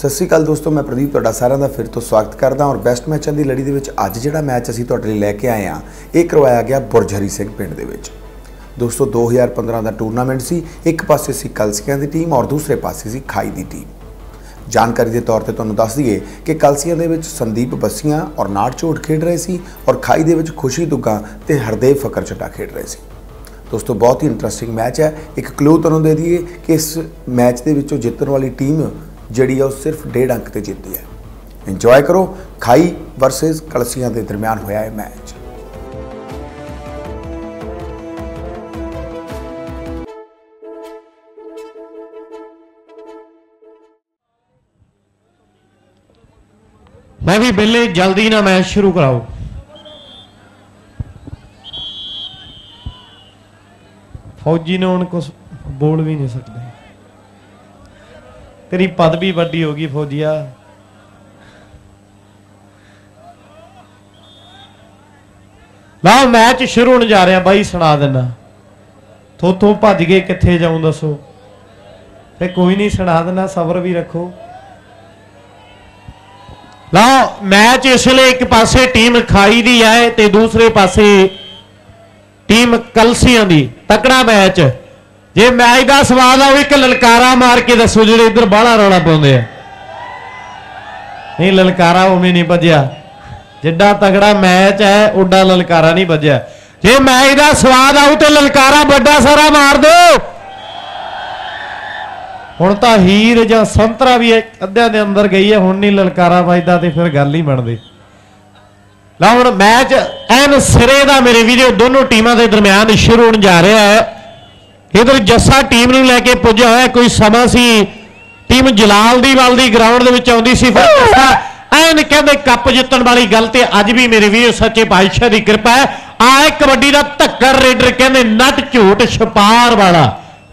ਸਤਿ ਸ਼੍ਰੀ ਅਕਾਲ ਦੋਸਤੋ, ਮੈਂ ਪ੍ਰਦੀਪ ਤੁਹਾਡਾ ਸਾਰਿਆਂ ਦਾ ਫਿਰ ਤੋਂ ਸਵਾਗਤ ਕਰਦਾ ਔਰ ਬੈਸਟ ਮੈਚਾਂ ਦੀ ਲੜੀ ਦੇ ਵਿੱਚ ਅੱਜ ਜਿਹੜਾ ਮੈਚ ਅਸੀਂ ਤੁਹਾਡੇ ਲਈ ਲੈ ਕੇ ਆਏ ਹਾਂ, ਇਹ ਕਰਵਾਇਆ ਗਿਆ ਬੁਰਜਹਰੀ ਸਿੰਘ ਪਿੰਡ ਦੇ ਵਿੱਚ। ਦੋਸਤੋ 2015 ਦਾ ਟੂਰਨਾਮੈਂਟ ਸੀ, ਇੱਕ ਪਾਸੇ ਸੀ ਕਲਸੀਆਂ ਦੀ ਟੀਮ ਔਰ ਦੂਸਰੇ ਪਾਸੇ ਸੀ ਖਾਈ ਦੀ ਟੀਮ ਜਾਣਕਾਰੀ ਦੇ ਤੌਰ ਤੇ ਤੁਹਾਨੂੰ ਦੱਸ ਦਈਏ ਕਿ ਕਲਸੀਆਂ ਦੇ ਵਿੱਚ ਸੰਦੀਪ ਬੱਸੀਆਂ ਔਰ ਨਾੜ ਝੋਟ ਖੇਡ ਰਹੇ ਸੀ ਔਰ ਖਾਈ ਦੇ ਵਿੱਚ ਖੁਸ਼ੀ ਦੁੱਗਾ ਤੇ ਹਰਦੇਵ ਫਕਰ ਚੱਡਾ ਖੇਡ ਰਹੇ ਸੀ। ਦੋਸਤੋ, ਬਹੁਤ ਹੀ ਇੰਟਰਸਟਿੰਗ ਮੈਚ ਹੈ। ਇੱਕ ਕਲੂ ਤੁਹਾਨੂੰ ਦੇ ਦਈਏ ਕਿ ਇਸ ਮੈਚ ਦੇ ਵਿੱਚੋਂ ਜਿੱਤਣ ਵਾਲੀ ਟੀਮ ਜਿਹੜੀ ਆ ਉਹ ਸਿਰਫ ਡੇਢ ਅੰਕ ਤੇ ਜਿੱਤੀ ਹੈ। ਇੰਜੋਏ ਕਰੋ, ਖਾਈ ਵਰਸਸ ਕਲਸੀਆਂ ਦੇ ਦਰਮਿਆਨ ਹੋਇਆ ਇਹ ਮੈਚ ਮੈਂ ਵੀ ਬਿੱਲੇ, ਜਲਦੀ ਨਾ ਮੈਚ ਸ਼ੁਰੂ ਕਰਾਓ। ਫੌਜੀ ਨੇ ਹੁਣ ਕੁਝ ਬੋਲ ਵੀ ਨਹੀਂ ਸਕਦੇ। ਤੇਰੀ ਪਦਵੀ ਵੱਡੀ ਹੋ ਗਈ ਫੌਜੀਆ। ਲਾ ਮੈਚ ਸ਼ੁਰੂ ਹੋਣ ਜਾ ਰਿਹਾ ਬਾਈ, ਸੁਣਾ ਦੇਣਾ ਥੋਥੋਂ ਭੱਜ ਗਏ ਕਿੱਥੇ ਜਾਉਂ ਦੱਸੋ। ਤੇ ਕੋਈ ਨਹੀਂ, ਸੁਣਾ ਦਿੰਦਾ ਸਬਰ ਵੀ ਰੱਖੋ। ਲਓ ਮੈਚ ਇਸ ਲਈ ਇੱਕ ਪਾਸੇ ਟੀਮ ਖਾਈ ਦੀ ਹੈ ਤੇ ਦੂਸਰੇ ਪਾਸੇ ਟੀਮ ਕਲਸੀਆਂ ਦੀ, ਤਕੜਾ ਮੈਚ। ਜੇ ਮੈਚ ਦਾ ਸਵਾਦ ਆਵੇ ਇੱਕ ਲਲਕਾਰਾ ਮਾਰ ਕੇ ਦੱਸੋ ਜਿਹੜੇ ਇੱਧਰ ਬਾਹਲਾ ਰੌਲਾ ਪਾਉਂਦੇ ਆ। ਨਹੀਂ, ਲਲਕਾਰਾ ਉਵੇਂ ਨਹੀਂ ਵੱਜਿਆ। ਜਿੱਡਾ ਤਗੜਾ ਮੈਚ ਹੈ ਉੱਡਾ ਲਲਕਾਰਾ ਨਹੀਂ ਵੱਜਿਆ। ਜੇ ਮੈਚ ਦਾ ਸਵਾਦ ਆਉ ਤੇ ਲਲਕਾਰਾ ਵੱਡਾ ਸਾਰਾ ਮਾਰ ਦਿਓ ਹੁਣ ਤਾਂ ਹੀਰ ਜਾਂ ਸੰਤਰਾ ਵੀ ਅੱਧਿਆਂ ਦੇ ਅੰਦਰ ਗਈ ਹੈ, ਹੁਣ ਨਹੀਂ ਲਲਕਾਰਾ ਵੱਜਦਾ ਤੇ ਫਿਰ ਗੱਲ ਹੀ ਬਣਦੀ। ਲਾ ਹੁਣ ਮੈਚ ਐਨ ਸਿਰੇ ਦਾ ਮੇਰੇ ਵੀਡੀਓ ਦੋਨੋਂ ਟੀਮਾਂ ਦੇ ਦਰਮਿਆਨ ਸ਼ੁਰੂ ਹੋਣ ਜਾ ਰਿਹਾ ਹੈ। ਇਧਰ ਜੱਸਾ ਟੀਮ ਨੂੰ ਲੈ ਕੇ ਪੁੱਜਿਆ ਹੋਇਆ, ਕੋਈ ਸਮਾਂ ਸੀ। ਟੀਮ ਜਲਾਲ ਦੀ ਵੱਲ ਦੀ ਗਰਾਊਂਡ ਦੇ ਵਿੱਚ ਆਉਂਦੀ ਸੀ, ਫਿਰ ਜੱਸਾ ਐਨ ਕਹਿੰਦੇ ਕੱਪ ਜਿੱਤਣ ਵਾਲੀ ਗੱਲ ਤੇ ਅੱਜ ਵੀ ਮੇਰੇ ਵੀਡੀਓ ਸੱਚੇ ਪਾਤਸ਼ਾਹ ਦੀ ਕਿਰਪਾ ਹੈ। ਆ ਇੱਕ ਕਬੱਡੀ ਦਾ ਧੱਕੜ ਰੇਡਰ ਕਹਿੰਦੇ ਨਟ ਝੂਟ ਛਪਾਰ ਵਾਲਾ।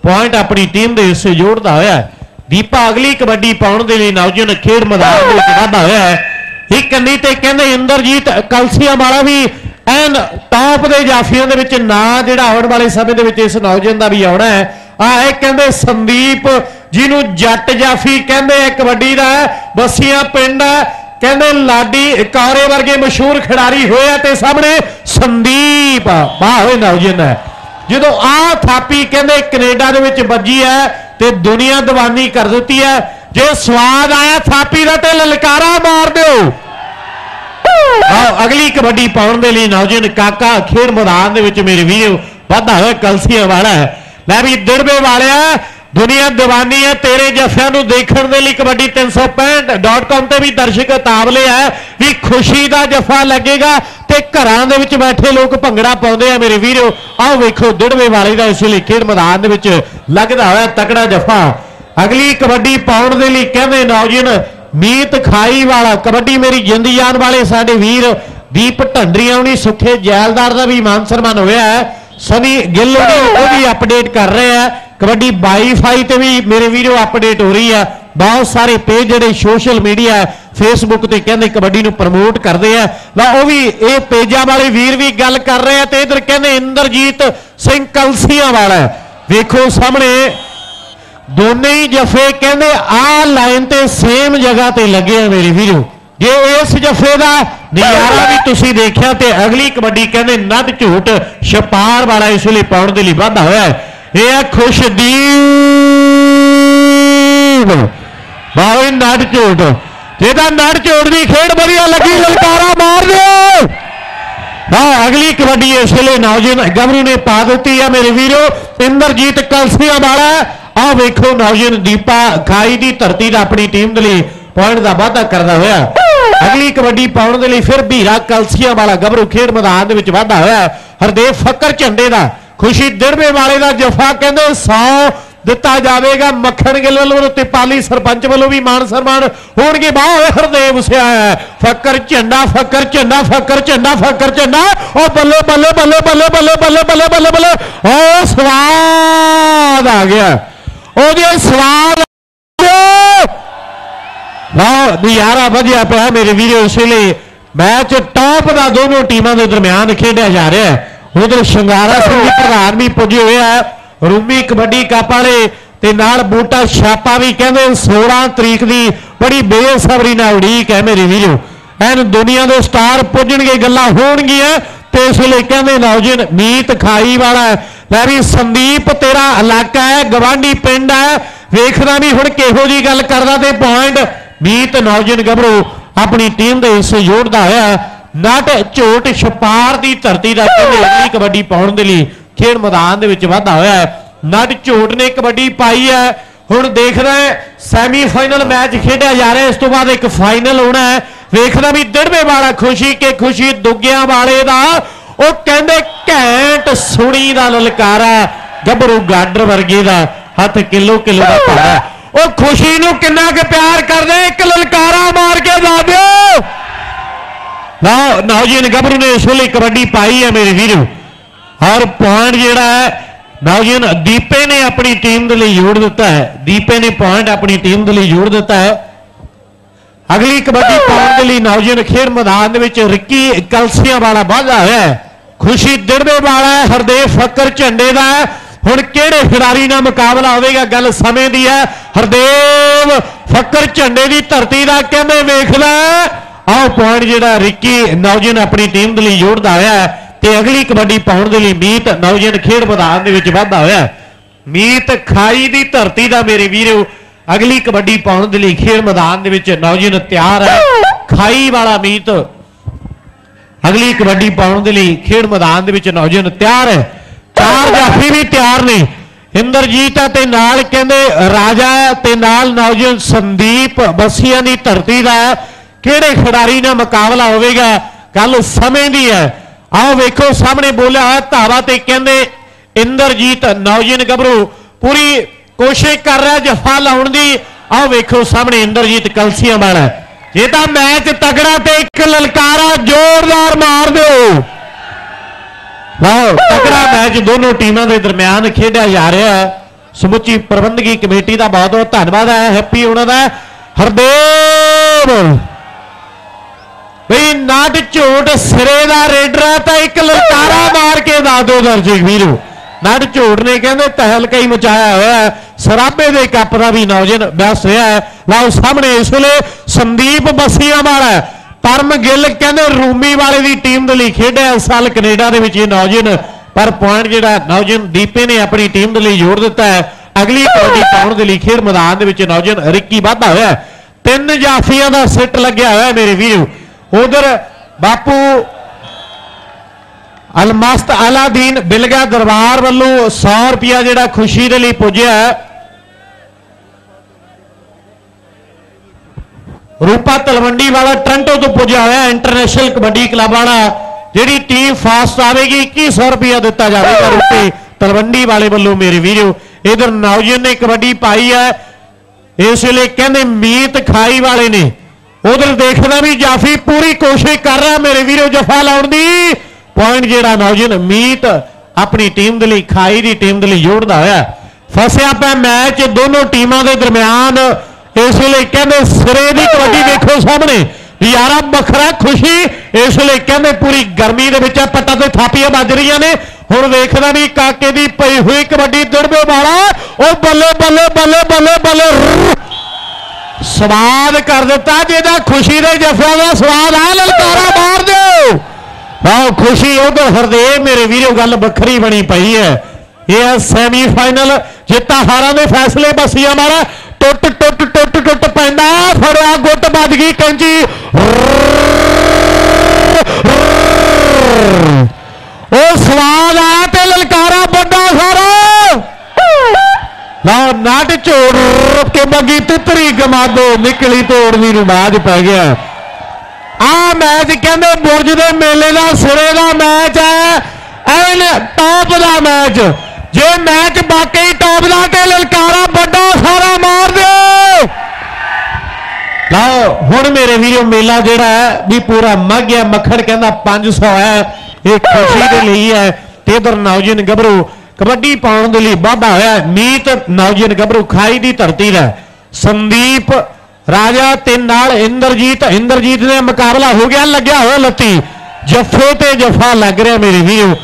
ਪੁਆਇੰਟ ਆਪਣੀ ਟੀਮ ਦੇ ਹਿੱਸੇ ਜੋੜਦਾ ਹੋਇਆ ਹੈ। ਦੀਪਾ ਅਗਲੀ ਕਬੱਡੀ ਪਾਉਣ ਦੇ ਲਈ ਨੌਜਵਾਨ ਖੇਡ ਮੈਦਾਨ ਦੇ ਵਿੱਚ ਵਾਧਾ ਹੋਇਆ ਹੈ। ਇੱਕ ਕੰਨੀ ਤੇ ਕਹਿੰਦੇ ਇੰਦਰਜੀਤ ਕਲਸੀਆਂ ਵਾਲਾ ਵੀ ਐਨ ਟਾਪ ਦੇ ਜਾਫੀਆਂ ਦੇ ਵਿੱਚ ਨਾਂ ਜਿਹੜਾ ਆਉਣ ਵਾਲੇ ਸਮੇਂ ਦੇ ਵਿੱਚ ਇਸ ਨੌਜਵਾਨ ਦਾ ਵੀ ਆਉਣਾ ਹੈ ਆ ਇਹ ਕਹਿੰਦੇ ਸੰਦੀਪ ਜਿਹਨੂੰ ਜੱਟ ਜਾਫੀ ਕਹਿੰਦੇ ਆ ਕਬੱਡੀ ਦਾ ਹੈ, ਬੱਸੀਆਂ ਪਿੰਡ ਹੈ ਕਹਿੰਦੇ ਲਾਡੀ ਕੌਰੇ ਵਰਗੇ ਮਸ਼ਹੂਰ ਖਿਡਾਰੀ ਹੋਏ ਆ ਤੇ ਸਾਹਮਣੇ ਸੰਦੀਪ ਵਾਹ ਹੋਏ ਨੌਜਵਾਨ ਹੈ। ਜਦੋਂ ਆ ਥਾਪੀ ਕਹਿੰਦੇ ਕੈਨੇਡਾ ਦੇ ਵਿੱਚ ਵੱਜੀ ਹੈ ਤੇ ਦੁਨੀਆ ਦੀਵਾਨੀ ਕਰ ਦਿੱਤੀ ਹੈ ਜੇ ਸਵਾਦ ਆਇਆ ਥਾਪੀ ਦਾ ਤੇ ਲਲਕਾਰਾ ਮਾਰ ਦਿਓ। ਆਓ ਅਗਲੀ ਕਬੱਡੀ ਪਾਉਣ ਦੇ ਲਈ ਨੌਜਵਾਨ ਕਾਕਾ ਖੇਡ ਮੈਦਾਨ ਦੇ ਵਿੱਚ ਮੇਰੇ ਵੀਰੋ ਵਾਧਾ ਹੋਇਆ, ਕਲਸੀਆਂ ਵਾਲਾ ਹੈ। ਲੈ ਵੀ ਦਿੜਬੇ ਵਾਲਿਆ, ਦੁਨੀਆ ਦੀਵਾਨੀ ਹੈ, ਤੇਰੇ ਜਫਿਆਂ ਨੂੰ ਦੇਖਣ ਦੇ ਲਈ ਕਬੱਡੀ 365.com ਤੇ ਵੀ ਦਰਸ਼ਕ ਤਾਬਲੇ ਹੈ, ਵੀ ਖੁਸ਼ੀ ਦਾ ਜਫਾ ਲੱਗੇਗਾ ਤੇ ਘਰਾਂ ਦੇ ਵਿੱਚ ਬੈਠੇ ਲੋਕ ਭੰਗੜਾ ਪਾਉਂਦੇ ਆ ਮੇਰੇ ਵੀਰੋ। ਆਓ ਵੇਖੋ ਦਿੜਵੇ ਵਾਲੇ ਦਾ ਇਸ ਲਈ ਖੇਡ ਮੈਦਾਨ ਦੇ ਵਿੱਚ ਲੱਗਦਾ ਹੋਇਆ ਤਕੜਾ ਜਫਾ। ਅਗਲੀ ਕਬੱਡੀ ਪਾਉਣ ਦੇ ਲਈ ਕਹਿੰਦੇ ਨੌਜਵਾਨ ਮੀਤ ਖਾਈ ਵਾਲਾ ਕਬੱਡੀ ਮੇਰੀ ਜਿੰਦੀ ਜਾਨ ਵਾਲੇ ਸਾਡੇ ਵੀਰ ਦੀਪ ਢੰਡਰੀਆਂ ਉਹਨੀ ਸੁੱਖੇ ਜੈਲਦਾਰ ਦਾ ਵੀ ਮਾਨ ਸਨਮਾਨ ਹੋਇਆ ਹੈ। ਸਨੀ ਗਿੱਲ ਉਹ ਵੀ ਅਪਡੇਟ ਕਰ ਰਹੇ ਆ ਕਬੱਡੀ ਵਾਈਫਾਈ ਤੇ ਵੀ ਮੇਰੇ ਵੀਡੀਓ ਅਪਡੇਟ ਹੋ ਰਹੀ ਆ ਬਹੁਤ ਸਾਰੇ ਪੇਜ ਜਿਹੜੇ ਸੋਸ਼ਲ ਮੀਡੀਆ ਫੇਸਬੁੱਕ ਤੇ ਕਹਿੰਦੇ ਕਬੱਡੀ ਨੂੰ ਪ੍ਰਮੋਟ ਕਰਦੇ ਆ ਲਾ ਉਹ ਵੀ ਇਹ ਪੇਜਾਂ ਵਾਲੇ ਵੀਰ ਵੀ ਗੱਲ ਕਰ ਰਹੇ ਆ ਤੇ ਇਧਰ ਕਹਿੰਦੇ ਇੰਦਰਜੀਤ ਸਿੰਘ ਕਲਸੀਆਂ ਵਾਲਾ ਵੇਖੋ ਸਾਹਮਣੇ ਦੋਨੇ ਹੀ ਜਫੇ ਕਹਿੰਦੇ ਆ ਲਾਈਨ ਤੇ ਸੇਮ ਜਗ੍ਹਾ ਤੇ ਲੱਗੇ ਆ ਮੇਰੀ ਵੀਰੋ। ਜੇ ਇਸ ਜਫੇ ਦਾ ਨਜ਼ਾਰਾ ਵੀ ਤੁਸੀਂ ਦੇਖਿਆ ਤੇ ਅਗਲੀ ਕਬੱਡੀ ਕਹਿੰਦੇ, ਨੱਦ ਝੂਟ ਛਪਾਰ ਵਾਲਾ ਇਸ ਲਈ ਪਾਉਣ ਦੇ ਲਈ ਵਾਧਾ ਹੋਇਆ ਇਹ ਹੈ ਖੁਸ਼ਦੀਪ। ਬਾਵੇਂ ਨੱਦ ਝੂਟ ਜਿਹਦਾ ਨੱਦ ਝੂਟ ਦੀ ਖੇਡ ਵਧੀਆ ਲੱਗੀ, ਲਲਕਾਰਾ ਮਾਰ ਦਿਓ। ਹਾਂ ਅਗਲੀ ਕਬੱਡੀ ਇਸ ਵੇਲੇ ਨੌਜਵਾਨ ਗਬਰੂ ਨੇ ਪਾ ਦਿੱਤੀ ਆ ਮੇਰੇ ਵੀਰੋ। ਇੰਦਰਜੀਤ ਕਲਸੀਆਂ ਵਾਲਾ ਆਹ ਵੇਖੋ ਨੌਜਵਾਨ ਦੀਪਾ ਖਾਈ ਦੀ ਧਰਤੀ ਦਾ ਆਪਣੀ ਟੀਮ ਦੇ ਲਈ ਪੁਆਇੰਟ ਦਾ ਵਾਅਦਾ ਕਰਦਾ ਹੋਇਆ। ਅਗਲੀ ਕਬੱਡੀ ਪਾਉਣ ਦੇ ਲਈ ਫਿਰ ਭੀਰਾ ਕਲਸੀਆਂ ਵਾਲਾ ਗਬਰੂ ਖੇਡ ਮੈਦਾਨ ਦੇ ਵਿੱਚ ਵਾਧਾ ਹੋਇਆ। ਹਰਦੇਵ ਫੱਕਰ ਝੰਡੇ ਦਾ, ਖੁਸ਼ੀ ਦਿੜਵੇ ਵਾਲੇ ਦਾ ਜਫਾ ਕਹਿੰਦੇ 100 ਦਿੱਤਾ ਜਾਵੇਗਾ। ਮੱਖਣ ਗਿੱਲ ਵੱਲੋਂ ਤੇ ਪਾਲੀ ਸਰਪੰਚ ਵੱਲੋਂ ਵੀ ਮਾਨ ਸਨਮਾਨ ਹੋਣਗੇ। ਬਾਹ ਹਰਦੇਵ ਸਿਆ ਹੈ। ਫੱਕਰ ਝੰਡਾ ਫੱਕਰ ਝੰਡਾ ਫੱਕਰ ਝੰਡਾ ਫੱਕਰ ਝੰਡਾ। ਉਹ ਬੱਲੇ ਬੱਲੇ ਬੱਲੇ ਬੱਲੇ ਬੱਲੇ ਬੱਲੇ ਬੱਲੇ ਬੱਲੇ ਬੱਲੇ ਉਹ ਸਵਾਦ ਆ ਗਿਆ। ਉਹਦੇ ਸਵਾਦ ਵਾਹ, ਨਜ਼ਾਰਾ ਵਧੀਆ ਪਿਆ ਮੇਰੇ ਵੀਰੋ ਇਸ ਲਈ ਮੈਚ ਟਾਪ ਦਾ ਦੋਨੋਂ ਟੀਮਾਂ ਦੇ ਦਰਮਿਆਨ ਖੇਡਿਆ ਜਾ ਰਿਹਾ ਹੈ। ਉਧਰ ਸ਼ਿੰਗਾਰਾ ਸਿੰਘ ਪ੍ਰਧਾਨ ਵੀ ਪੁੱਜੇ ਹੋਏ ਆ। ਰੂਮੀ ਕਬੱਡੀ ਕੱਪ ਵਾਲੇ ਤੇ ਨਾਲ ਬੂਟਾ ਛਾਪਾ ਵੀ ਕਹਿੰਦੇ 16 ਤਰੀਕ ਦੀ ਬੜੀ ਬੇਸਬਰੀ ਨਾਲ ਉਡੀਕ ਹੈ ਮੇਰੇ ਵੀਰੋ। ਐਨ ਦੁਨੀਆ ਦੇ ਸਟਾਰ ਪੁੱਜਣਗੇ, ਗੱਲਾਂ ਹੋਣਗੀਆਂ ਤੇ ਇਸ ਲਈ ਕਹਿੰਦੇ ਨੌਜਵਾਨ ਮੀਤ ਖਾਈ ਵਾਲਾ ਲੈ ਵੀ ਸੰਦੀਪ, ਤੇਰਾ ਇਲਾਕਾ ਹੈ, ਗਵਾਂਢੀ ਪਿੰਡ ਹੈ। ਵੇਖਦਾ ਵੀ ਹੁਣ ਕਿਹੋ ਜੀ ਗੱਲ ਕਰਦਾ ਤੇ ਪੁਆਇੰਟ ਮੀਤ ਨੌਜਵਾਨ ਗੱਭਰੂ ਆਪਣੀ ਟੀਮ ਦੇ ਹਿੱਸੇ ਜੋੜਦਾ ਹੋਇਆ। ਨਟ ਝੋਟ ਛਪਾਰ ਦੀ ਧਰਤੀ ਦਾ ਕਹਿੰਦੇ ਅਗਲੀ ਕਬੱਡੀ ਪਾਉਣ ਦੇ ਲਈ ਖੇਡ ਮੈਦਾਨ ਦੇ ਵਿੱਚ ਵਾਧਾ ਹੋਇਆ ਹੈ। ਨਟ ਝੋਟ ਨੇ ਕਬੱਡੀ ਪਾਈ ਹੈ। ਹੁਣ ਦੇਖਦਾ ਹੈ ਸੈਮੀਫਾਈਨਲ ਮੈਚ ਖੇਡਿਆ ਜਾ ਰਿਹਾ ਇਸ ਤੋਂ ਬਾਅਦ ਇੱਕ ਫਾਈਨਲ ਹੋਣਾ ਹੈ। ਵੇਖਦਾ ਵੀ ਦਿੜਵੇ ਵਾਲਾ ਖੁਸ਼ੀ ਕਿ ਖੁਸ਼ੀ ਦੁੱਗਿਆਂ ਵਾਲੇ ਦਾ ਉਹ ਕਹਿੰਦੇ ਘੈਂਟ ਸੁਣੀ ਦਾ ਲਲਕਾਰਾ ਗੱਭਰੂ ਗਾਡਰ ਵਰਗੇ ਦਾ, ਹੱਥ ਕਿਲੋ ਕਿਲੋ ਦਾ ਭਾਰਾ ਉਹ ਖੁਸ਼ੀ ਨੂੰ ਕਿੰਨਾ ਕੁ ਪਿਆਰ ਕਰਦੇ, ਇੱਕ ਲਲਕਾਰਾ ਮਾਰ ਕੇ ਦੱਸ ਦਿਓ। ਲਓ ਨੌਜਵਾਨ ਗੱਭਰੂ ਨੇ ਇਸ ਵੇਲੇ ਕਬੱਡੀ ਪਾਈ ਹੈ ਮੇਰੇ ਵੀਰੋ। ਔਰ ਪੁਆਇੰਟ ਜਿਹੜਾ ਹੈ ਨੌਜਵਾਨ ਦੀਪੇ ਨੇ ਆਪਣੀ ਟੀਮ ਦੇ ਲਈ ਜੋੜ ਦਿੱਤਾ ਹੈ। ਦੀਪੇ ਨੇ ਪੁਆਇੰਟ ਆਪਣੀ ਟੀਮ ਦੇ ਲਈ ਜੋੜ ਦਿੱਤਾ ਹੈ। ਅਗਲੀ ਕਬੱਡੀ ਪਾਉਣ ਦੇ ਲਈ ਨੌਜਵਾਨ ਖੇਡ ਮੈਦਾਨ ਦੇ ਵਿੱਚ ਰਿੱਕੀ ਕਲਸੀਆਂ ਵਾਲਾ ਵਾਧਾ ਹੋਇਆ ਹੈ। ਖੁਸ਼ੀ ਦਿੜਵੇ ਵਾਲਾ ਹੈ, ਹਰਦੇਵ ਫੱਕਰ ਝੰਡੇ ਦਾ ਹੁਣ ਕਿਹੜੇ ਖਿਡਾਰੀ ਨਾਲ ਮੁਕਾਬਲਾ ਹੋਵੇਗਾ? ਗੱਲ ਸਮੇਂ ਦੀ ਹੈ। ਹਰਦੇਵ ਫੱਕਰ ਝੰਡੇ ਦੀ ਧਰਤੀ ਦਾ ਕਹਿੰਦੇ ਵੇਖਦਾ ਆਹ ਪੁਆਇੰਟ ਜਿਹੜਾ ਰਿੱਕੀ ਨੌਜਵਾਨ ਆਪਣੀ ਟੀਮ ਦੇ ਲਈ ਜੋੜਦਾ ਹੋਇਆ ਤੇ ਅਗਲੀ ਕਬੱਡੀ ਪਾਉਣ ਦੇ ਲਈ ਮੀਤ ਨੌਜਵਾਨ ਖੇਡ ਮੈਦਾਨ ਦੇ ਵਿੱਚ ਵਾਧਾ ਹੋਇਆ ਮੀਤ ਖਾਈ ਦੀ ਧਰਤੀ ਦਾ ਮੇਰੇ ਵੀਰੋ, ਅਗਲੀ ਕਬੱਡੀ ਪਾਉਣ ਦੇ ਲਈ ਖੇਡ ਮੈਦਾਨ ਦੇ ਵਿੱਚ ਨੌਜਵਾਨ ਤਿਆਰ ਹੈ। ਖਾਈ ਵਾਲਾ ਮੀਤ ਅਗਲੀ ਕਬੱਡੀ ਪਾਉਣ ਦੇ ਲਈ ਖੇਡ ਮੈਦਾਨ ਦੇ ਵਿੱਚ ਨੌਜਵਾਨ ਤਿਆਰ ਹੈ। ਚਾਰ ਜਾਫੀ ਵੀ ਤਿਆਰ ਨੇ। ਇੰਦਰਜੀਤ ਤੇ ਨਾਲ ਕਹਿੰਦੇ ਰਾਜਾ ਤੇ ਨਾਲ ਨੌਜਵਾਨ ਸੰਦੀਪ ਬਸੀਆਂ ਦੀ ਧਰਤੀ ਦਾ ਕਿਹੜੇ ਖਿਡਾਰੀ ਨਾਲ ਮੁਕਾਬਲਾ ਹੋਵੇਗਾ? ਗੱਲ ਸਮੇਂ ਦੀ ਹੈ। ਆਓ ਵੇਖੋ, ਸਾਹਮਣੇ ਬੋਲਿਆ ਹੋਇਆ ਧਾਵਾ ਤੇ ਕਹਿੰਦੇ ਇੰਦਰਜੀਤ ਨੌਜਵਾਨ ਗੱਭਰੂ, ਪੂਰੀ ਕੋਸ਼ਿਸ਼ ਕਰ ਰਿਹਾ ਜਫਾ ਲਾਉਣ ਦੀ। ਆਓ ਵੇਖੋ, ਸਾਹਮਣੇ ਇੰਦਰਜੀਤ ਕਲਸੀਆਂ ਵਾਲਾ ਇਹ ਤਾਂ ਮੈਚ ਤਗੜਾ ਤੇ ਇੱਕ ਲਲਕਾਰਾ ਜ਼ੋਰਦਾਰ ਮਾਰ ਦਿਓ। ਵਾਓ ਤਗੜਾ ਮੈਚ ਦੋਨੋਂ ਟੀਮਾਂ ਦੇ ਦਰਮਿਆਨ ਖੇਡਿਆ ਜਾ ਰਿਹਾ ਹੈ। ਸਮੁੱਚੀ ਪ੍ਰਬੰਧਕੀ ਕਮੇਟੀ ਦਾ ਬਹੁਤ ਬਹੁਤ ਧੰਨਵਾਦ ਹੈ। ਹੈਪੀ ਉਹਨਾਂ ਦਾ ਹਰਦੇਵ। ਬਈ ਨਾਟ ਝੋਟ ਸਿਰੇ ਦਾ ਰੇਡਰ ਹੈ ਤਾਂ ਇੱਕ ਲਲਕਾਰਾ ਮਾਰ ਕੇ ਦੱਸ ਦਿਓ ਦਰਸ਼ਕ ਵੀਰੋ। ਨਾਟ ਝੋਟ ਨੇ ਕਹਿੰਦੇ ਤਹਿਲਕਾ ਹੀ ਮਚਾਇਆ ਹੋਇਆ ਹੈ। ਸਰਾਬੇ ਦੇ ਕੱਪ ਦਾ ਵੀ ਨੌਜਨ ਵਿਅਸਤ ਹੋਇਆ ਹੈ। ਲਓ ਸਾਹਮਣੇ ਇਸ ਵੇਲੇ ਸੰਦੀਪ ਬਸੀਆਂ ਵਾਲਾ। ਪਰਮ ਗਿੱਲ ਕਹਿੰਦੇ ਰੂਮੀ ਵਾਲੇ ਦੀ ਟੀਮ ਦੇ ਲਈ ਖੇਡਿਆ ਇਸ ਸਾਲ ਕੈਨੇਡਾ ਦੇ ਵਿੱਚ ਇਹ ਨੌਜਨ ਪਰ ਪੁਆਇੰਟ ਜਿਹੜਾ ਨੌਜਨ ਦੀਪੇ ਨੇ ਆਪਣੀ ਟੀਮ ਦੇ ਲਈ ਜੋੜ ਦਿੱਤਾ ਹੈ। ਅਗਲੀ ਕਬੱਡੀ ਪਾਉਣ ਦੇ ਲਈ ਖੇਡ ਮੈਦਾਨ ਦੇ ਵਿੱਚ ਨੌਜਨ ਰਿੱਕੀ ਵਾਧਾ ਹੋਇਆ ਤਿੰਨ ਜਾਫੀਆਂ ਦਾ ਸਿੱਟ ਲੱਗਿਆ ਹੋਇਆ ਮੇਰੇ ਵੀਰੋ। ਉਧਰ ਬਾਪੂ ਅਲਮਸਤ ਅਲਾਦੀਨ ਬਿਲਗਾ ਦਰਬਾਰ ਵੱਲੋਂ 100 ਰੁਪਿਆ ਜਿਹੜਾ ਖੁਸ਼ੀ ਦੇ ਲਈ ਪੁੱਜਿਆ ਰੂਪਾ ਤਲਵੰਡੀ ਵਾਲਾ ਟ੍ਰਾਂਟੋ ਤੋਂ ਪੁੱਜਿਆ ਹੋਇਆ ਇੰਟਰਨੈਸ਼ਨਲ ਕਬੱਡੀ ਕਲੱਬ ਵਾਲਾ। ਜਿਹੜੀ ਟੀਮ ਫਾਸਟ ਆਵੇਗੀ 2100 ਰੁਪਿਆ ਦਿੱਤਾ ਜਾਵੇਗਾ ਰੂਪੇ ਤਲਵੰਡੀ ਵਾਲੇ ਵੱਲੋਂ ਮੇਰੇ ਵੀਰੋ ਇਧਰ ਨੌਜਵਾਨ ਨੇ ਕਬੱਡੀ ਪਾਈ ਹੈ। ਇਸ ਵੇਲੇ ਕਹਿੰਦੇ ਮੀਤ ਖਾਈ ਵਾਲੇ ਨੇ। ਉਧਰ ਦੇਖਦਾ ਵੀ ਜਾਫੀ ਪੂਰੀ ਕੋਸ਼ਿਸ਼ ਕਰ ਰਿਹਾ ਮੇਰੇ ਵੀਰੋ ਜਫਾ ਲਾਉਣ ਦੀ। ਪੁਆਇੰਟ ਜਿਹੜਾ ਨੌਜਵਾਨ ਮੀਤ ਆਪਣੀ ਟੀਮ ਦੇ ਲਈ, ਖਾਈ ਦੀ ਟੀਮ ਦੇ ਲਈ ਜੋੜਦਾ ਹੋਇਆ। ਫਸਿਆ ਪਿਆ ਮੈਚ ਦੋਨੋਂ ਟੀਮਾਂ ਦੇ ਦਰਮਿਆਨ ਇਸ ਵੇਲੇ ਕਹਿੰਦੇ ਸਿਰੇ ਦੀ ਕਬੱਡੀ ਵੇਖੋ ਸਾਹਮਣੇ ਯਾਰਾ ਬਖਰਾ ਖੁਸ਼ੀ ਇਸ ਵੇਲੇ ਕਹਿੰਦੇ ਪੂਰੀ ਗਰਮੀ ਦੇ ਵਿੱਚ ਪੱਟਾਂ ਤੇ ਥਾਪੀਆਂ ਵੱਜ ਰਹੀਆਂ ਨੇ। ਹੁਣ ਵੇਖਦਾ ਵੀ ਕਾਕੇ ਦੀ ਪਈ ਹੋਈ ਕਬੱਡੀ ਦੜਵੇ ਵਾਲਾ ਉਹ ਬੱਲੇ ਬੱਲੇ ਬੱਲੇ ਬੱਲੇ ਬੱਲੇ ਰrrr। ਸਵਾਦ ਕਰ ਦਿੱਤਾ ਜਿਹਦਾ ਖੁਸ਼ੀ ਦੇ ਜਫਿਆਂ ਦਾ ਸਵਾਦ ਆ ਲਲਕਾਰਾ ਮਾਰ ਦਿਓ। ਆਹ ਖੁਸ਼ੀ ਉਧਰ ਹਰਦੇਵ ਮੇਰੇ ਵੀਰੋ ਗੱਲ ਵੱਖਰੀ ਬਣੀ ਪਈ ਹੈ। ਇਹ ਹੈ ਸੈਮੀਫਾਈਨਲ ਜਿੱਤਾ ਹਾਰਾਂ ਦੇ ਫੈਸਲੇ ਬਸੀਆਂ ਮਾਰਾ। ਟੁੱਟ ਟੁੱਟ ਟੁੱਟ ਟੁੱਟ ਪੈਂਦਾ। ਫੜਿਆ ਗੁੱਟ ਵੱਜ ਗਈ ਕੈਂਚੀ। ਉਹ ਸਵਾਦ ਆ ਤੇ ਲਲਕਾਰਾ ਵੱਡਾ ਸਾਰਾ। ਲਓ ਨਾਟ ਝੋੜ ਕੇ ਬੱਗੀ ਤਿੱਤਰੀ ਗਮਾਦੋ ਨਿਕਲੀ ਤੋੜਨੀ ਨੂੰ ਬਾਜ ਪੈ ਗਿਆ। ਆ ਮੈਚ ਕਹਿੰਦੇ ਬੁਰਜ ਦੇ ਮੇਲੇ ਦਾ ਸਿਰੇ ਦਾ ਮੈਚ ਹੈ। ਐਨ ਟੌਪ ਦਾ ਮੈਚ। ਜੇ ਮੈਚ ਬਾਕੀ ਟੌਪ ਦਾ ਤੇ ਲਲਕਾਰਾ ਵੱਡਾ ਸਾਰਾ ਮਾਰ ਦਿਓ। ਲਓ, ਹੁਣ ਮੇਰੇ ਵੀਰੋ ਮੇਲਾ ਜਿਹੜਾ ਹੈ, ਵੀ ਪੂਰਾ ਮੱਘ ਗਿਆ, ਮੱਖਣ ਕਹਿੰਦਾ 500 ਹੈ, ਇਹ ਖੁਸ਼ੀ ਦੇ ਲਈ ਹੈ। ਤੇ ਇਧਰ ਨੌਜਵਾਨ ਗੱਭਰੂ, ਕਬੱਡੀ ਪਾਉਣ ਦੇ ਲਈ ਵਾਧਾ ਹੋਇਆ ਮੀਤ ਨੌਜਵਾਨ ਗੱਭਰੂ ਖਾਈ ਦੀ ਧਰਤੀ ਦਾ ਸੰਦੀਪ ਰਾਜਾ ਤੇ ਨਾਲ ਇੰਦਰਜੀਤ ਇੰਦਰਜੀਤ ਨੇ ਮੁਕਾਬਲਾ ਹੋ ਗਿਆ, ਲੱਗਿਆ ਹੋਇਆ ਲੱਤੀ। ਜੱਫੇ ਤੇ ਜਫਾ ਲੱਗ ਰਿਹਾ ਮੇਰੇ ਵੀਰੋ।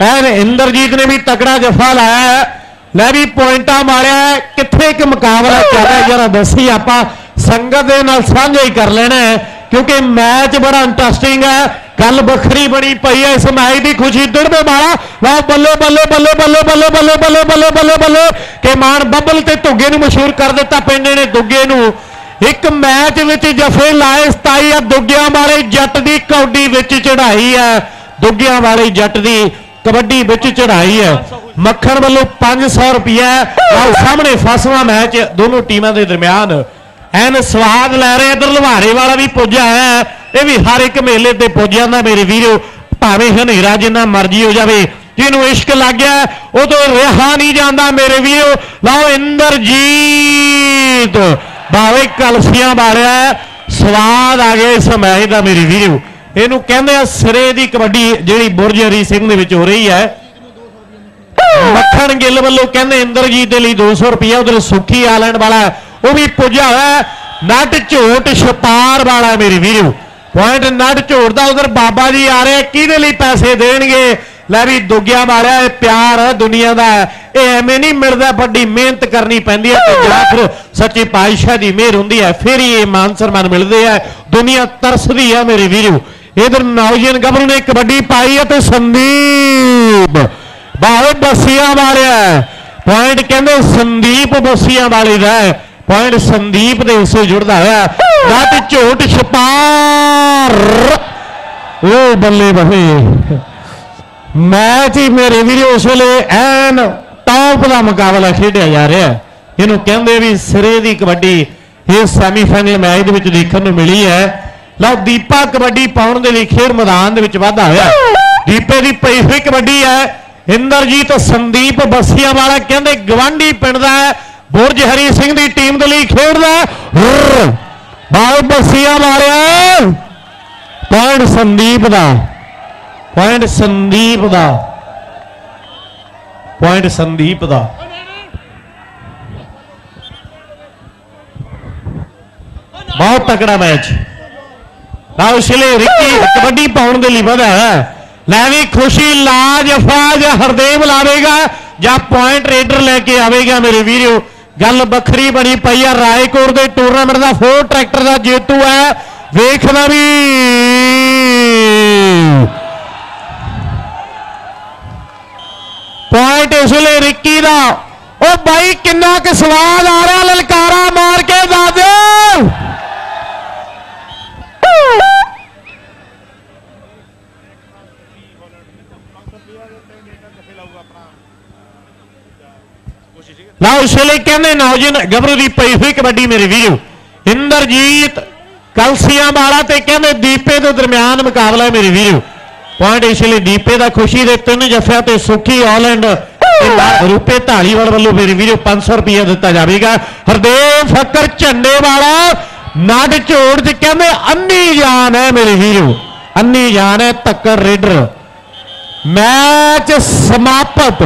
ਐਨ ਇੰਦਰਜੀਤ ਨੇ ਵੀ ਤਕੜਾ ਜਫਾ ਲਾਇਆ ਹੈ। ਲੈ ਵੀ ਪੁਆਇੰਟਾਂ ਮਾਰਿਆ ਕਿੱਥੇ ਇੱਕ ਮੁਕਾਬਲਾ ਚੱਲ ਰਿਹਾ ਦੱਸੀ ਆਪਾਂ, ਸੰਗਤ ਦੇ ਨਾਲ ਸਾਂਝਾ ਹੀ ਕਰ ਲੈਣਾ ਕਿਉਂਕਿ ਮੈਚ ਬੜਾ ਇੰਟਰਸਟਿੰਗ ਹੈ। ਗੱਲ ਵੱਖਰੀ ਬਣੀ ਪਈ ਹੈ। ਇਸ ਮੈਚ ਦੀ ਖੁਸ਼ੀ ਦਿੜਵੇ ਵਾਲਾ ਵਾਹ, ਬੱਲੇ ਬੱਲੇ ਬੱਲੇ ਬੱਲੇ ਬੱਲੇ ਬੱਲੇ ਬੱਲੇ ਬੱਲੇ ਬੱਲੇ ਬੱਲੇ। ਕੇ ਮਾਨ ਬੱਬਲ ਤੇ ਧੁੱਗੇ ਨੂੰ ਮਸ਼ਹੂਰ ਕਰ ਦਿੱਤਾ ਪਿੰਡ ਨੇ ਦੁੱਗੇ ਨੂੰ। ਇੱਕ ਮੈਚ ਵਿੱਚ ਜਫੇ ਲਾਏ 27 ਆ ਦੁੱਗਿਆਂ ਵਾਲੇ ਜੱਟ ਦੀ ਕੌਡੀ ਵਿੱਚ ਚੜਾਈ ਹੈ। ਦੁੱਗਿਆਂ ਵਾਲੇ ਜੱਟ ਦੀ ਕਬੱਡੀ ਵਿੱਚ ਚੜਾਈ ਹੈ। ਮੱਖਣ ਵੱਲੋਂ 500 ਰੁਪਿਆ ਆਹ ਸਾਹਮਣੇ ਫਸਵਾ ਮੈਚ ਦੋਨੋਂ ਟੀਮਾਂ ਦੇ ਦਰਮਿਆਨ। ਐਨ ਸਵਾਦ ਲੈ ਰਹੇ ਇਧਰ ਲੁਹਾਰੇ ਵਾਲਾ ਵੀ ਪੁੱਜਿਆ ਹੈ। ਇਹ ਵੀ ਹਰ ਇੱਕ ਮੇਲੇ ਤੇ ਪੁੱਜ ਜਾਂਦਾ ਮੇਰੇ ਵੀਰੋ। ਭਾਵੇਂ ਹਨੇਰਾ ਜਿੰਨਾ ਮਰਜ਼ੀ ਹੋ ਜਾਵੇ, ਜਿਹਨੂੰ ਇਸ਼ਕ ਲੱਗ ਗਿਆ ਉਹ ਤੋਂ ਰਿਹਾ ਨਹੀਂ ਜਾਂਦਾ ਮੇਰੇ ਵੀਰੋ। ਲਓ ਇੰਦਰਜੀਤ। ਭਾਵੇਂ ਕਲਸੀਆਂ ਵਾਲਿਆ, ਸਵਾਦ ਆ ਗਿਆ ਇਸ ਮੈਚ ਦਾ ਮੇਰੇ ਵੀਰੋ। ਇਹਨੂੰ ਕਹਿੰਦੇ ਆ ਸਿਰੇ ਦੀ ਕਬੱਡੀ, ਜਿਹੜੀ ਬੁਰਜ ਹਰੀ ਸਿੰਘ ਦੇ ਵਿੱਚ ਹੋ ਰਹੀ ਹੈ। ਮੱਖਣ ਗਿੱਲ ਵੱਲੋਂ ਕਹਿੰਦੇ ਇੰਦਰਜੀਤ ਦੇ ਲਈ 200 ਰੁਪਏ ਉਧਰ ਸੁੱਖੀ ਆਲੈਂਡ ਵਾਲਾ ਉਹ ਵੀ ਪੁੱਜਾ ਹੋਇਆ ਨਟ ਝੋਟ ਛਪਾਰ ਵਾਲਾ ਮੇਰੇ ਵੀਰੋ। ਪੁਆਇੰਟ ਨਟ ਝੋਟ ਦਾ ਉਧਰ ਬਾਬਾ ਜੀ ਆ ਰਹੇ ਕਿਹਦੇ ਲਈ ਪੈਸੇ ਦੇਣਗੇ? ਲੈ ਵੀ ਦੁੱਗਿਆ ਮਾਰਿਆ ਇਹ ਪਿਆਰ ਹੈ, ਦੁਨੀਆ ਦਾ ਇਹ ਐਵੇਂ ਨਹੀਂ ਮਿਲਦਾ, ਵੱਡੀ ਮਿਹਨਤ ਕਰਨੀ ਪੈਂਦੀ ਹੈ ਤੇ ਜਾਂ ਫਿਰ ਸੱਚੇ ਪਾਤਸ਼ਾਹ ਦੀ ਮਿਹਰ ਹੁੰਦੀ ਹੈ। ਫਿਰ ਹੀ ਇਹ ਮਾਨ ਸਨਮਾਨ ਮਿਲਦੇ ਆ। ਦੁਨੀਆ ਤਰਸਦੀ ਹੈ ਮੇਰੇ ਵੀਰੋ। ਇਧਰ ਨੌਜਵਾਨ ਗੱਭਰੂ ਨੇ ਕਬੱਡੀ ਪਾਈ ਹੈ ਤੇ ਸੰਦੀਪ। ਬਾਹਰ ਬਸੀਆਂ ਵਾਲਿਆ ਪੁਆਇੰਟ ਕਹਿੰਦੇ ਸੰਦੀਪ ਬਸੀਆਂ ਵਾਲੇ ਦਾ ਪੁਆਇੰਟ ਸੰਦੀਪ ਦੇ ਉਸੇ ਜੁੜਦਾ ਹੋਇਆ ਨਟ ਝੋਟ ਛਪਾਰ। ਉਹ ਬੱਲੇ ਬੱਲੇ। ਮੈਚ ਹੀ ਮੇਰੇ ਵੀਰੇ ਉਸ ਵੇਲੇ ਐਨ ਟੌਪ ਦਾ ਮੁਕਾਬਲਾ ਖੇਡਿਆ ਜਾ ਰਿਹਾ ਇਹਨੂੰ ਕਹਿੰਦੇ ਵੀ ਸਿਰੇ ਦੀ ਕਬੱਡੀ ਇਹ ਸੈਮੀਫਾਈਨਲ ਮੈਚ ਦੇ ਵਿੱਚ ਦੇਖਣ ਨੂੰ ਮਿਲੀ ਹੈ। ਲਓ ਦੀਪਾ ਕਬੱਡੀ ਪਾਉਣ ਦੇ ਲਈ ਖੇਡ ਮੈਦਾਨ ਦੇ ਵਿੱਚ ਵਾਧਾ ਹੋਇਆ। ਦੀਪੇ ਦੀ ਪਈ ਹੋਈ ਕਬੱਡੀ ਹੈ। ਇੰਦਰਜੀਤ ਸੰਦੀਪ ਬਸੀਆਂ ਵਾਲਾ ਕਹਿੰਦੇ ਗਵਾਂਢੀ ਪਿੰਡ ਦਾ ਬੁਰਜ ਹਰੀ ਸਿੰਘ ਦੀ ਟੀਮ ਦੇ ਲਈ ਖੇਡਦਾ ਹੈ। ਬਾਹਰ ਬਸੀਆਂ ਮਾਰਿਆ ਪੁਆਇੰਟ ਸੰਦੀਪ ਦਾ। ਪੁਆਇੰਟ ਸੰਦੀਪ ਦਾ। ਪੁਆਇੰਟ ਸੰਦੀਪ ਦਾ। ਬਹੁਤ ਤਕੜਾ ਮੈਚ। ਲਓ ਸ਼ਿਲੇ ਰਿੱਕੀ ਕਬੱਡੀ ਪਾਉਣ ਦੇ ਲਈ ਵਧਾ ਹੈ। ਲੈ ਵੀ ਖੁਸ਼ੀ ਲਾਜਫਾਜ ਹਰਦੇਵ ਲਾਵੇਗਾ ਜਾਂ ਪੁਆਇੰਟ ਰੇਡਰ ਲੈ ਕੇ ਆਵੇਗਾ ਮੇਰੇ ਵੀਰੋ। ਗੱਲ ਵੱਖਰੀ ਬਣੀ ਪਈ ਆ, ਰਾਏਕੋਟ ਦੇ ਟੂਰਨਾਮੈਂਟ ਦਾ ਫੋਰ ਟਰੈਕਟਰ ਦਾ ਜੇਤੂ ਹੈ। ਵੇਖਦਾ ਵੀ। ਪੁਆਇੰਟ ਇਸ ਵੇਲੇ ਰਿੱਕੀ ਦਾ। ਉਹ ਬਾਈ ਕਿੰਨਾ ਕੁ ਸਵਾਦ ਆ ਰਿਹਾ, ਲਲਕਾਰਾ ਮਾਰ ਕੇ ਦੱਸ ਦਿਓ ਲਓ ਇਸ ਵੇਲੇ ਕਹਿੰਦੇ ਨੌਜਵਾਨ ਗੱਭਰੂ ਦੀ ਪਈ ਹੋਈ ਕਬੱਡੀ ਮੇਰੇ ਵੀਰੋ। ਇੰਦਰਜੀਤ ਕਲਸੀਆਂ ਵਾਲਾ ਤੇ ਕਹਿੰਦੇ ਦੀਪੇ ਦੇ ਦਰਮਿਆਨ ਮੁਕਾਬਲਾ ਹੈ ਮੇਰੇ ਵੀਰੋ। ਪੁਆਇੰਟ ਇਸ ਵੇਲੇ ਦੀਪੇ ਦਾ ਖੁਸ਼ੀ ਦੇ ਤਿੰਨ ਜੱਫਿਆਂ ਤੇ ਸੁਖੀ ਆਲੈਂਡ ਰੂਪੇ ਢਾਲੀਵਾਲ ਵੱਲੋਂ ਮੇਰੇ ਵੀਰੋ 500 ਰੁਪਏ ਦਿੱਤਾ ਜਾਵੇਗਾ। ਹਰਦੇਵ ਫੱਕਰ ਝੰਡੇ ਵਾਲਾ ਨੱਡ ਝੋੜ ਚ ਕਹਿੰਦੇ ਅੰਨੀ ਜਾਨ ਹੈ ਮੇਰੇ ਵੀਰੋ। ਅੰਨੀ ਜਾਨ ਹੈ ਤੱਕਰ ਰੇਡਰ। ਮੈਚ ਸਮਾਪਤ।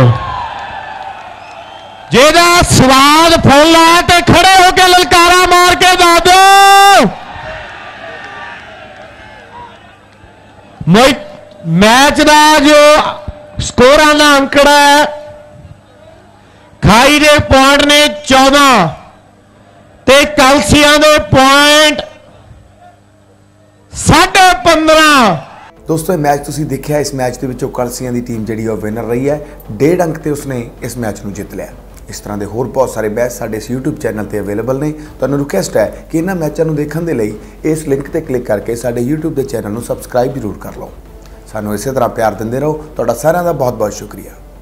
ਜਿਹਦਾ ਸਵਾਦ ਫੁੱਲ ਹੈ ਤੇ ਖੜੇ ਹੋ ਕੇ ਲਲਕਾਰਾ ਮਾਰ ਕੇ ਦੱਸ ਦਿਓ। ਮੈਚ ਦਾ ਜੋ ਸਕੋਰਾਂ ਦਾ ਅੰਕੜਾ ਹੈ, ਖਾਈ ਦੇ ਪੁਆਇੰਟ ਨੇ 14 ਤੇ ਕਲਸੀਆਂ ਦੇ ਪੁਆਇੰਟ 15.5 ਦੋਸਤੋ, ਇਹ ਮੈਚ ਤੁਸੀਂ ਦੇਖਿਆ, ਇਸ ਮੈਚ ਦੇ ਵਿੱਚੋਂ ਕਲਸੀਆਂ ਦੀ ਟੀਮ ਜਿਹੜੀ ਉਹ ਵਿਨਰ ਰਹੀ ਹੈ। ਡੇਢ ਅੰਕ ਤੇ ਉਸਨੇ ਇਸ ਮੈਚ ਨੂੰ ਜਿੱਤ ਲਿਆ। ਇਸ ਤਰ੍ਹਾਂ ਦੇ ਹੋਰ ਬਹੁਤ ਸਾਰੇ ਮੈਚ ਸਾਡੇ ਇਸ YouTube ਚੈਨਲ ਤੇ ਅਵੇਲੇਬਲ ਨੇ। ਤੁਹਾਨੂੰ ਰਿਕੁਐਸਟ ਹੈ ਕਿ ਇਹਨਾਂ ਮੈਚਾਂ ਨੂੰ ਦੇਖਣ ਦੇ ਲਈ ਇਸ ਲਿੰਕ ਤੇ ਕਲਿੱਕ ਕਰਕੇ ਸਾਡੇ YouTube ਦੇ ਚੈਨਲ ਨੂੰ ਸਬਸਕ੍ਰਾਈਬ ਜ਼ਰੂਰ ਕਰ ਲਓ। ਸਾਨੂੰ ਇਸੇ ਤਰ੍ਹਾਂ ਪਿਆਰ ਦਿੰਦੇ ਰਹੋ। ਤੁਹਾਡਾ ਸਾਰਿਆਂ ਦਾ ਬਹੁਤ ਬਹੁਤ ਸ਼ੁਕਰੀਆ।